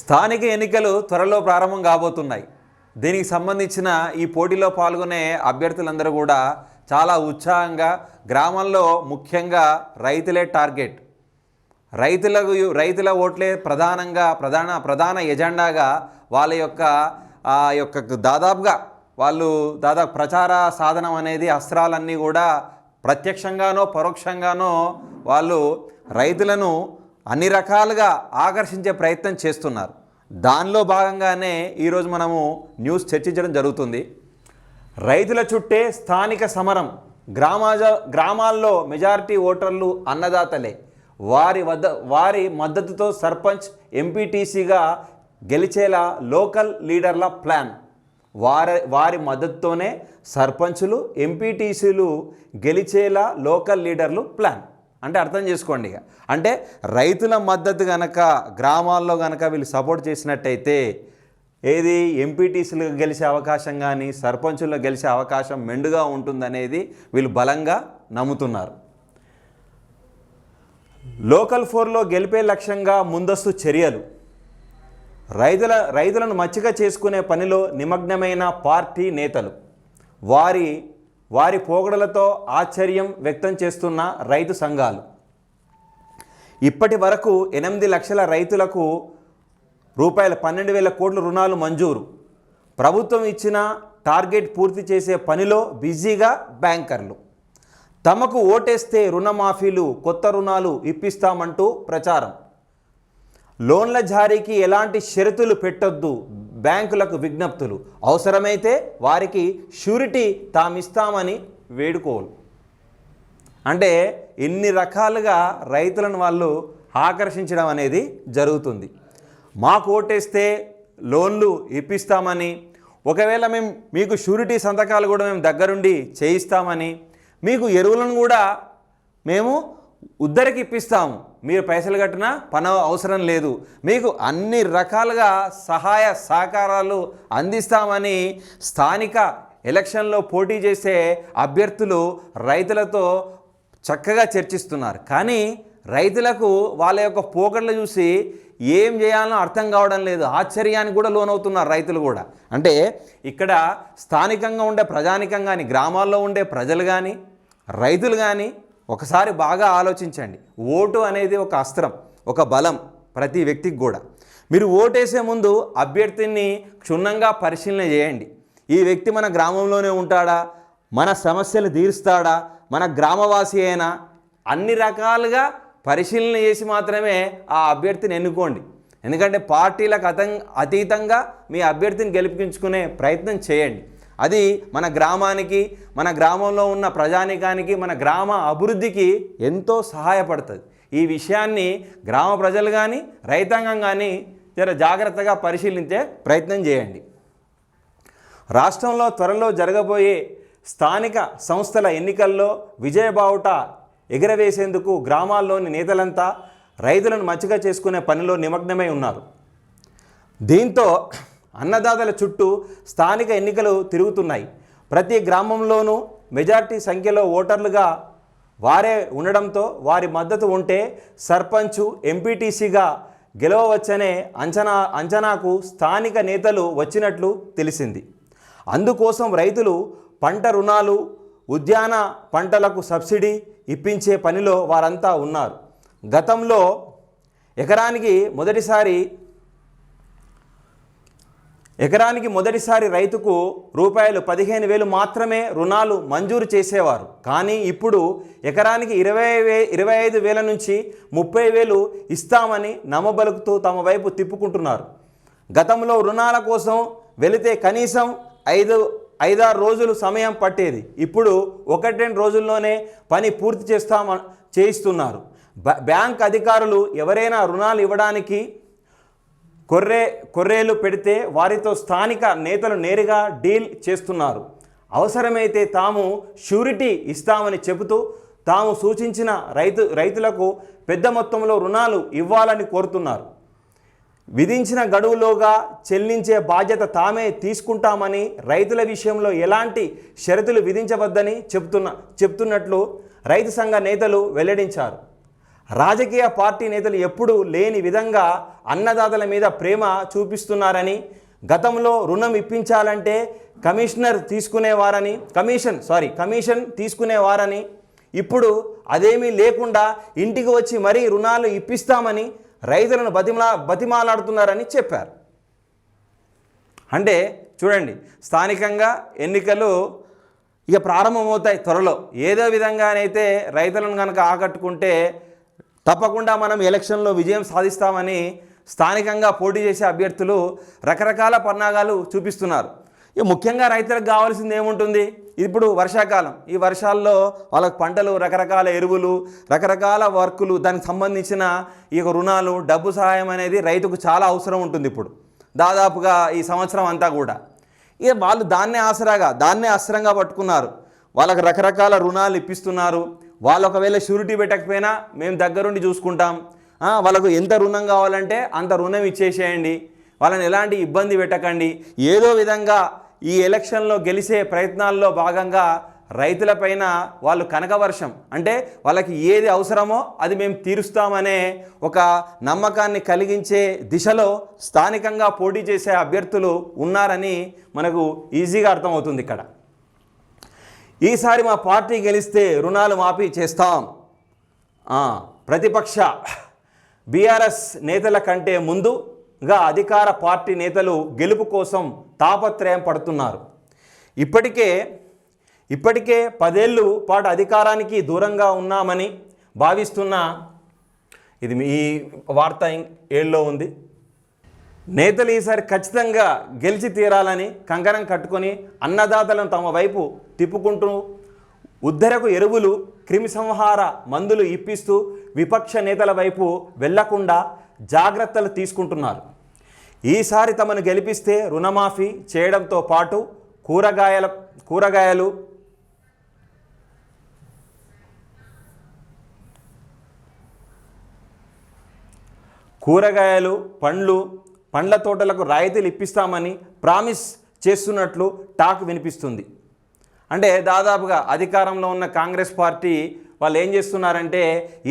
స్థానిక ఎన్నికలు త్వరలో ప్రారంభం కాబోతున్నాయి. దీనికి సంబంధించిన ఈ పోటీలో పాల్గొనే అభ్యర్థులందరూ కూడా చాలా ఉత్సాహంగా గ్రామంలో ముఖ్యంగా రైతులే టార్గెట్. రైతులకు రైతుల ఓట్లే ప్రధానంగా ప్రధాన ప్రధాన ఎజెండాగా వాళ్ళ యొక్క ఆ యొక్క దాదాపుగా వాళ్ళు దాదాపు ప్రచార సాధనం అనేది అస్త్రాలన్నీ కూడా ప్రత్యక్షంగానో పరోక్షంగానో వాళ్ళు రైతులను అన్ని రకాలుగా ఆకర్షించే ప్రయత్నం చేస్తున్నారు. దానిలో భాగంగానే ఈరోజు మనము న్యూస్ చర్చించడం జరుగుతుంది. రైతుల చుట్టే స్థానిక సమరం. గ్రామాజ గ్రామాల్లో మెజారిటీ ఓటర్లు అన్నదాతలే. వారి వద్ద వారి మద్దతుతో సర్పంచ్ ఎంపీటీసీగా గెలిచేలా లోకల్ లీడర్ల ప్లాన్. వారి వారి మద్దతుతోనే సర్పంచులు ఎంపీటీసీలు గెలిచేలా లోకల్ లీడర్లు ప్లాన్. అంటే అర్థం చేసుకోండి ఇక. అంటే రైతుల మద్దతు కనుక గ్రామాల్లో కనుక వీళ్ళు సపోర్ట్ చేసినట్టయితే ఏది ఎంపీటీసీలు గెలిచే అవకాశం కానీ సర్పంచుల్లో గెలిచే అవకాశం మెండుగా ఉంటుందనేది వీళ్ళు బలంగా నమ్ముతున్నారు. లోకల్ ఫోర్లో గెలిపే లక్ష్యంగా ముందస్తు చర్యలు. రైతుల రైతులను మచ్చిక చేసుకునే పనిలో నిమగ్నమైన పార్టీ నేతలు. వారి వారి పోగడలతో ఆశ్చర్యం వ్యక్తం చేస్తున్న రైతు సంఘాలు. ఇప్పటి వరకు ఎనిమిది లక్షల రైతులకు రూపాయల పన్నెండు వేల కోట్ల రుణాలు మంజూరు. ప్రభుత్వం ఇచ్చిన టార్గెట్ పూర్తి చేసే పనిలో బిజీగా బ్యాంకర్లు. తమకు ఓటేస్తే రుణమాఫీలు కొత్త రుణాలు ఇప్పిస్తామంటూ ప్రచారం. లోన్ల జారీకి ఎలాంటి షరతులు పెట్టొద్దు బ్యాంకులకు విజ్ఞప్తులు. అవసరమైతే వారికి షూరిటీ తామిస్తామని వేడుకోలు. అంటే ఇన్ని రకాలుగా రైతులను వాళ్ళు ఆకర్షించడం అనేది జరుగుతుంది. మాకు ఓటేస్తే లోన్లు ఇప్పిస్తామని ఒకవేళ మేము మీకు షూరిటీ సంతకాలు కూడా మేము దగ్గరుండి చేయిస్తామని మీకు ఎరువులను కూడా మేము ఉద్దరికి ఇప్పిస్తాము మీరు పైసలు కట్టినా పని అవసరం లేదు. మీకు అన్ని రకాలుగా సహాయ సహకారాలు అందిస్తామని స్థానిక ఎలక్షన్లో పోటీ చేసే అభ్యర్థులు రైతులతో చక్కగా చర్చిస్తున్నారు. కానీ రైతులకు వాళ్ళ యొక్క పోకడలు చూసి ఏం చేయాలో అర్థం కావడం లేదు. ఆశ్చర్యానికి కూడా లోనవుతున్నారు రైతులు కూడా. అంటే ఇక్కడ స్థానికంగా ఉండే ప్రజానికం కానీ గ్రామాల్లో ఉండే ప్రజలు కానీ రైతులు కానీ ఒకసారి బాగా ఆలోచించండి. ఓటు అనేది ఒక అస్త్రం ఒక బలం ప్రతి వ్యక్తికి కూడా. మీరు ఓటేసే ముందు అభ్యర్థిని క్షుణ్ణంగా పరిశీలన చేయండి. ఈ వ్యక్తి మన గ్రామంలోనే ఉంటాడా? మన సమస్యలు తీరుస్తాడా? మన గ్రామవాసి అయినా? అన్ని రకాలుగా పరిశీలన చేసి మాత్రమే ఆ అభ్యర్థిని ఎన్నుకోండి. ఎందుకంటే పార్టీలకు అతం అతీతంగా మీ అభ్యర్థిని గెలిపించుకునే ప్రయత్నం చేయండి. అది మన గ్రామానికి మన గ్రామంలో ఉన్న ప్రజానికానికి మన గ్రామ అభివృద్ధికి ఎంతో సహాయపడుతుంది. ఈ విషయాన్ని గ్రామ ప్రజలు కానీ రైతాంగం కానీ జర జాగ్రత్తగా పరిశీలించే ప్రయత్నం చేయండి. రాష్ట్రంలో త్వరలో జరగబోయే స్థానిక సంస్థల ఎన్నికల్లో విజయబావుట ఎగరవేసేందుకు గ్రామాల్లోని నేతలంతా రైతులను మచ్చిక చేసుకునే పనిలో నిమగ్నమై ఉన్నారు. దీంతో అన్నదాతల చుట్టూ స్థానిక ఎన్నికలు తిరుగుతున్నాయి. ప్రతి గ్రామంలోనూ మెజార్టీ సంఖ్యలో ఓటర్లుగా వారే ఉండడంతో వారి మద్దతు ఉంటే సర్పంచు ఎంపీటీసీగా గెలవవచ్చనే అంచనా అంచనాకు స్థానిక నేతలు వచ్చినట్లు తెలిసింది. అందుకోసం రైతులు పంట రుణాలు ఉద్యాన పంటలకు సబ్సిడీ ఇప్పించే పనిలో వారంతా ఉన్నారు. గతంలో ఎకరానికి మొదటిసారి ఎకరానికి మొదటిసారి రైతుకు రూపాయలు పదిహేను వేలు మాత్రమే రుణాలు మంజూరు చేసేవారు. కానీ ఇప్పుడు ఎకరానికి ఇరవై వే ఇరవై ఐదు వేల నుంచి ముప్పై వేలు ఇస్తామని నమ్మబలుకుతూ తమ వైపు తిప్పుకుంటున్నారు. గతంలో రుణాల కోసం వెళితే కనీసం ఐదు ఐదారు రోజులు సమయం పట్టేది. ఇప్పుడు ఒకటి రెండు రోజుల్లోనే పని పూర్తి చేస్తామ చేయిస్తున్నారు. బ్యాంక్ అధికారులు ఎవరైనా రుణాలు ఇవ్వడానికి కొర్రే కొర్రేలు పెడితే వారితో స్థానిక నేతలు నేరుగా డీల్ చేస్తున్నారు. అవసరమైతే తాము షూరిటీ ఇస్తామని చెబుతూ తాము సూచించిన రైతు రైతులకు పెద్ద మొత్తంలో రుణాలు ఇవ్వాలని కోరుతున్నారు. విధించిన గడువులోగా చెల్లించే బాధ్యత తామే తీసుకుంటామని రైతుల విషయంలో ఎలాంటి షరతులు విధించవద్దని చెబుతున్న చెప్తున్నట్లు రైతు సంఘ నేతలు వెల్లడించారు. రాజకీయ పార్టీ నేతలు ఎప్పుడూ లేని విధంగా అన్నదాతల మీద ప్రేమ చూపిస్తున్నారని గతంలో రుణం ఇప్పించాలంటే కమిషనర్ తీసుకునేవారని కమిషన్ సారీ కమిషన్ తీసుకునేవారని ఇప్పుడు అదేమీ లేకుండా ఇంటికి వచ్చి మరీ రుణాలు ఇప్పిస్తామని రైతులను బతిమలా బతిమాలాడుతున్నారని చెప్పారు. అంటే చూడండి స్థానికంగా ఎన్నికలు ఇక ప్రారంభమవుతాయి త్వరలో. ఏదో విధంగానైతే రైతులను కనుక ఆకట్టుకుంటే తప్పకుండా మనం ఎలక్షన్లో విజయం సాధిస్తామని స్థానికంగా పోటీ చేసే అభ్యర్థులు రకరకాల పన్నాగాలు చూపిస్తున్నారు. ఇక ముఖ్యంగా రైతులకు కావాల్సింది ఏముంటుంది? ఇప్పుడు వర్షాకాలం. ఈ వర్షాల్లో వాళ్ళకి పంటలు రకరకాల ఎరువులు రకరకాల వర్కులు దానికి సంబంధించిన ఈ యొక్క రుణాలు డబ్బు సహాయం అనేది రైతుకు చాలా అవసరం ఉంటుంది ఇప్పుడు. దాదాపుగా ఈ సంవత్సరం అంతా కూడా. ఇక వాళ్ళు దాన్నే ఆసరాగా దాన్నే అస్త్రంగా పట్టుకున్నారు. వాళ్ళకి రకరకాల రుణాలు ఇప్పిస్తున్నారు. వాళ్ళు ఒకవేళ షూరిటీ పెట్టకపోయినా మేము దగ్గరుండి చూసుకుంటాం. వాళ్ళకు ఎంత రుణం కావాలంటే అంత రుణం ఇచ్చేసేయండి. వాళ్ళని ఎలాంటి ఇబ్బంది పెట్టకండి. ఏదో విధంగా ఈ ఎలక్షన్లో గెలిచే ప్రయత్నాల్లో భాగంగా రైతులపైన వాళ్ళు కనకవర్షం. అంటే వాళ్ళకి ఏది అవసరమో అది మేము తీరుస్తామనే ఒక నమ్మకాన్ని కలిగించే దిశలో స్థానికంగా పోటీ చేసే అభ్యర్థులు ఉన్నారని మనకు ఈజీగా అర్థమవుతుంది ఇక్కడ. ఈసారి మా పార్టీ గెలిస్తే రుణాలు మాఫీ చేస్తాం. ప్రతిపక్ష బీఆర్ఎస్ నేతల కంటే ముందుగా అధికార పార్టీ నేతలు గెలుపు కోసం తాపత్రయం పడుతున్నారు. ఇప్పటికే ఇప్పటికే పదేళ్ళు పాటు అధికారానికి దూరంగా ఉన్నామని భావిస్తున్న ఇది మీ వార్త ఏళ్ళలో ఉంది. నేతలు ఈసారి ఖచ్చితంగా గెలిచి తీరాలని కంకణం కట్టుకొని అన్నదాతలను తమ వైపు తిప్పుకుంటూ ఉద్ధరకు ఎరువులు క్రిమిసంహార మందులు ఇప్పిస్తూ విపక్ష నేతల వైపు వెళ్ళకుండా జాగ్రత్తలు తీసుకుంటున్నారు. ఈసారి తమను గెలిపిస్తే రుణమాఫీ చేయడంతో పాటు కూరగాయల కూరగాయలు కూరగాయలు పండ్లు పండ్ల తోటలకు రాయితీలు ఇప్పిస్తామని ప్రామిస్ చేస్తున్నట్లు టాక్ వినిపిస్తుంది. అంటే దాదాపుగా అధికారంలో ఉన్న కాంగ్రెస్ పార్టీ వాళ్ళు ఏం చేస్తున్నారంటే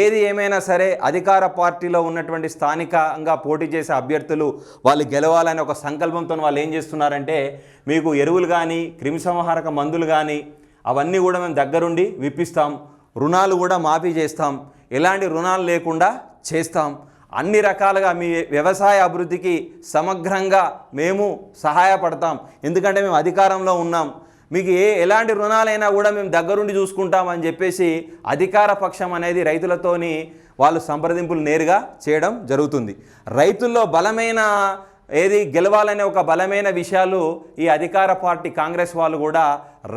ఏది ఏమైనా సరే అధికార పార్టీలో ఉన్నటువంటి స్థానికంగా పోటీ చేసే అభ్యర్థులు వాళ్ళు గెలవాలని ఒక సంకల్పంతో వాళ్ళు ఏం చేస్తున్నారంటే మీకు ఎరువులు కానీ క్రిమిసంహారక మందులు కానీ అవన్నీ కూడా మేము దగ్గరుండి విప్పిస్తాం. రుణాలు కూడా మాఫీ చేస్తాం. ఎలాంటి రుణాలు లేకుండా చేస్తాం. అన్ని రకాలుగా మీ వ్యవసాయ అభివృద్ధికి సమగ్రంగా మేము సహాయపడతాం. ఎందుకంటే మేము అధికారంలో ఉన్నాం. మీకు ఏ ఎలాంటి రుణాలైనా కూడా మేము దగ్గరుండి చూసుకుంటామని చెప్పేసి అధికార పక్షం అనేది రైతులతోని వాళ్ళు సంప్రదింపులు నేరుగా చేయడం జరుగుతుంది. రైతుల్లో బలమైన ఏది గెలవాలనే ఒక బలమైన విషయాలు ఈ అధికార పార్టీ కాంగ్రెస్ వాళ్ళు కూడా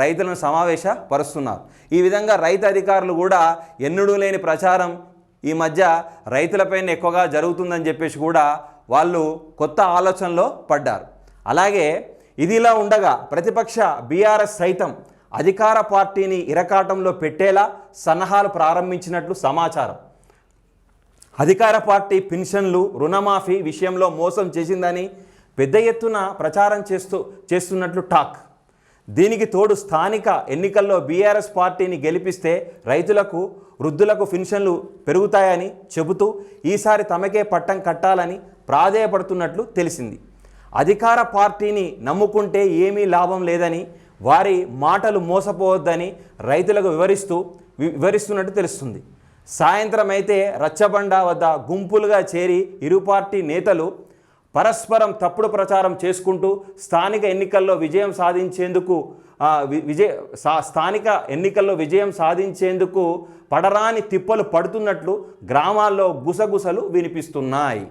రైతులను సమావేశపరుస్తున్నారు. ఈ విధంగా రైతు అధికారులు కూడా ఎన్నడూ లేని ప్రచారం ఈ మధ్య రైతులపైన ఎక్కువగా జరుగుతుందని చెప్పేసి కూడా వాళ్ళు కొత్త ఆలోచనలో పడ్డారు. అలాగే ఇదిలా ఉండగా ప్రతిపక్ష బీఆర్ఎస్ సైతం అధికార పార్టీని ఇరకాటంలో పెట్టేలా సన్నాహాలు ప్రారంభించినట్లు సమాచారం. అధికార పార్టీ పెన్షన్లు రుణమాఫీ విషయంలో మోసం చేసిందని పెద్ద ఎత్తున ప్రచారం చేస్తూ చేస్తున్నట్లు టాక్. దీనికి తోడు స్థానిక ఎన్నికల్లో బీఆర్ఎస్ పార్టీని గెలిపిస్తే రైతులకు వృద్ధులకు పెన్షన్లు పెరుగుతాయని చెబుతూ ఈసారి తమకే పట్టం కట్టాలని ప్రాధేయపడుతున్నట్లు తెలిసింది. అధికార పార్టీని నమ్ముకుంటే ఏమీ లాభం లేదని వారి మాటలు మోసపోవద్దని రైతులకు వివరిస్తూ వి- వివరిస్తున్నట్టు తెలుస్తుంది. సాయంత్రం అయితే రచ్చబండ వద్ద గుంపులుగా చేరి ఇరు పార్టీ నేతలు పరస్పరం తప్పుడు ప్రచారం చేసుకుంటూ స్థానిక ఎన్నికల్లో విజయం సాధించేందుకు విజయ స్థానిక ఎన్నికల్లో విజయం సాధించేందుకు పడరాని తిప్పలు పడుతున్నట్లు గ్రామాల్లో గుసగుసలు వినిపిస్తున్నాయి.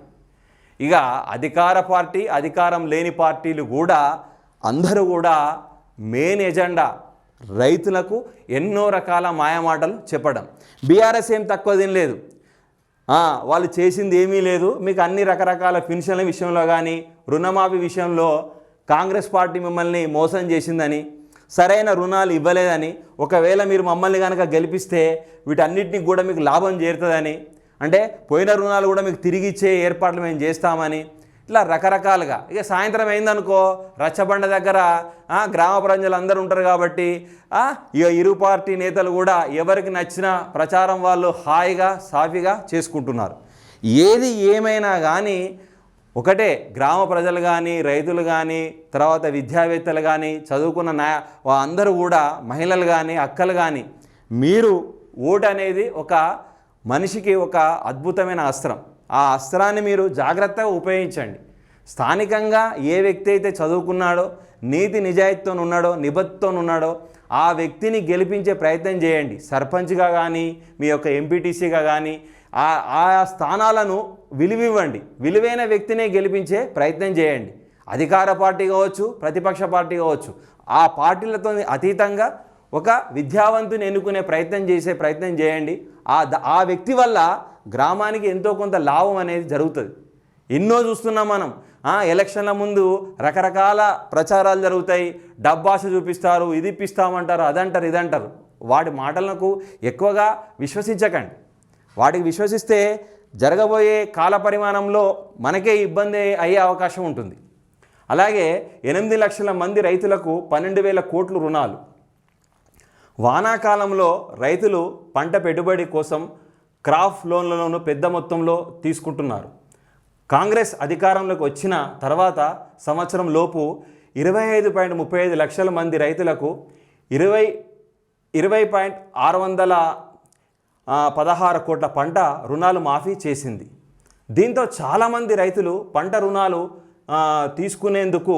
ఇక అధికార పార్టీ అధికారం లేని పార్టీలు కూడా అందరూ కూడా మెయిన్ ఎజెండా రైతులకు ఎన్నో రకాల మాయమాటలు చెప్పడం. బీఆర్ఎస్ ఏం తక్కువ తినలేదు. వాళ్ళు చేసింది ఏమీ లేదు. మీకు అన్ని రకరకాల పెన్షన్ల విషయంలో కానీ రుణమాఫీ విషయంలో కాంగ్రెస్ పార్టీ మిమ్మల్ని మోసం చేసిందని సరైన రుణాలు ఇవ్వలేదని ఒకవేళ మీరు మమ్మల్ని కనుక గెలిపిస్తే వీటన్నిటినీ కూడా మీకు లాభం చేరుతుందని అంటే పోయిన రుణాలు కూడా మీకు తిరిగి ఇచ్చే ఏర్పాట్లు మేము చేస్తామని ఇట్లా రకరకాలుగా. ఇక సాయంత్రం అయిందనుకో రచ్చబండ దగ్గర గ్రామ ప్రజలు అందరూ ఉంటారు కాబట్టి ఇక ఇరు పార్టీ నేతలు కూడా ఎవరికి నచ్చిన ప్రచారం వాళ్ళు హాయిగా సాఫీగా చేసుకుంటున్నారు. ఏది ఏమైనా కానీ ఒకటే గ్రామ ప్రజలు కానీ రైతులు కానీ తర్వాత విద్యావేత్తలు కానీ చదువుకున్న నా అందరూ కూడా మహిళలు కానీ అక్కలు కానీ మీరు ఓటు అనేది ఒక మనిషికి ఒక అద్భుతమైన అస్త్రం. ఆ అస్త్రాన్ని మీరు జాగ్రత్తగా ఉపయోగించండి. స్థానికంగా ఏ వ్యక్తి అయితే చదువుకున్నాడో నీతి నిజాయితీతో ఉన్నాడో నిబద్ధతో ఉన్నాడో ఆ వ్యక్తిని గెలిపించే ప్రయత్నం చేయండి. సర్పంచ్గా కానీ మీ యొక్క ఎంపీటీసీగా కానీ ఆ ఆ స్థానాలను విలువివ్వండి. విలువైన వ్యక్తినే గెలిపించే ప్రయత్నం చేయండి. అధికార పార్టీ కావచ్చు ప్రతిపక్ష పార్టీ కావచ్చు ఆ పార్టీలతో అతీతంగా ఒక విద్యావంతుని ఎన్నుకునే ప్రయత్నం చేసే ప్రయత్నం చేయండి. ఆ ఆ వ్యక్తి వల్ల గ్రామానికి ఎంతో కొంత లాభం అనేది జరుగుతుంది. ఎన్నో చూస్తున్నాం మనం. ఎలక్షన్ల ముందు రకరకాల ప్రచారాలు జరుగుతాయి. డబ్బాస చూపిస్తారు ఇది ఇప్పిస్తామంటారు అదంటారు ఇదంటారు. వాటి మాటలకు ఎక్కువగా విశ్వసించకండి. వాటికి విశ్వసిస్తే జరగబోయే కాల పరిమాణంలో మనకే ఇబ్బంది అయ్యే అవకాశం ఉంటుంది. అలాగే ఎనిమిది లక్షల మంది రైతులకు పన్నెండు వేల కోట్లు రుణాలు. వానాకాలంలో రైతులు పంట పెట్టుబడి కోసం క్రాప్ లోన్లను పెద్ద మొత్తంలో తీసుకుంటున్నారు. కాంగ్రెస్ అధికారంలోకి వచ్చిన తర్వాత సంవత్సరం లోపు ఇరవై ఐదు పాయింట్ ముప్పై ఐదు లక్షల మంది రైతులకు ఇరవై ఇరవై పాయింట్ ఆరు వందల పదహారు కోట్ల పంట రుణాలు మాఫీ చేసింది. దీంతో చాలామంది రైతులు పంట రుణాలు తీసుకునేందుకు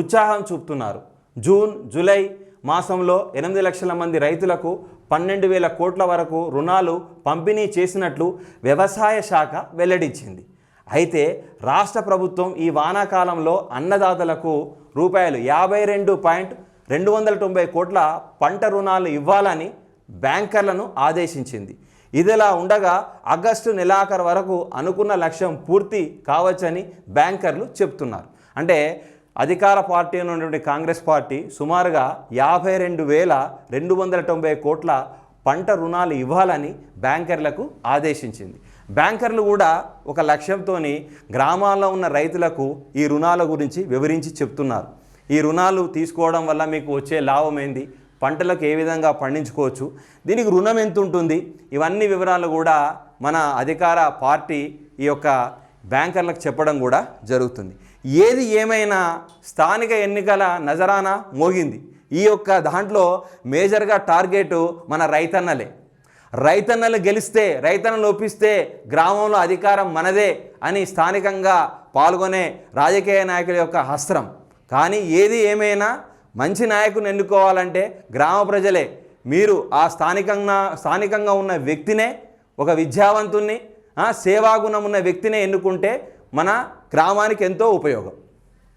ఉత్సాహం చూపుతున్నారు. జూన్ జూలై మాసంలో ఎనిమిది లక్షల మంది రైతులకు పన్నెండు వేల కోట్ల వరకు రుణాలు పంపిణీ చేసినట్లు వ్యవసాయ శాఖ వెల్లడించింది. అయితే రాష్ట్ర ప్రభుత్వం ఈ వానాకాలంలో అన్నదాతలకు రూపాయలు యాభై రెండు పాయింట్ రెండు వందల తొంభై కోట్ల పంట రుణాలు ఇవ్వాలని బ్యాంకర్లను ఆదేశించింది. ఇదిలా ఉండగా ఆగస్టు నెలాఖరు వరకు అనుకున్న లక్ష్యం పూర్తి కావచ్చని బ్యాంకర్లు చెప్తున్నారు. అంటే అధికార పార్టీ ఉన్నటువంటి కాంగ్రెస్ పార్టీ సుమారుగా యాభై రెండు వేల రెండు వందల తొంభై కోట్ల పంట రుణాలు ఇవ్వాలని బ్యాంకర్లకు ఆదేశించింది. బ్యాంకర్లు కూడా ఒక లక్ష్యంతో గ్రామాల్లో ఉన్న రైతులకు ఈ రుణాల గురించి వివరించి చెప్తున్నారు. ఈ రుణాలు తీసుకోవడం వల్ల మీకు వచ్చే లాభం ఏంది? పంటలకు ఏ విధంగా పండించుకోవచ్చు? దీనికి రుణం ఎంత ఉంటుంది? ఇవన్నీ వివరాలు కూడా మన అధికార పార్టీ ఈ యొక్క బ్యాంకర్లకు చెప్పడం కూడా జరుగుతుంది. ఏది ఏమైనా స్థానిక ఎన్నికల నజరానా మోగింది. ఈ యొక్క దాంట్లో మేజర్గా టార్గెట్ మన రైతన్నలే. రైతన్నలు గెలిస్తే రైతన్నలు ఒప్పిస్తే గ్రామంలో అధికారం మనదే అని స్థానికంగా పాల్గొనే రాజకీయ నాయకుల యొక్క హస్త్రం. కానీ ఏది ఏమైనా మంచి నాయకుని ఎన్నుకోవాలంటే గ్రామ ప్రజలే. మీరు ఆ స్థానికంగా స్థానికంగా ఉన్న వ్యక్తినే ఒక విద్యావంతుణ్ణి సేవాగుణం ఉన్న వ్యక్తినే ఎన్నుకుంటే మన గ్రామానికి ఎంతో ఉపయోగం.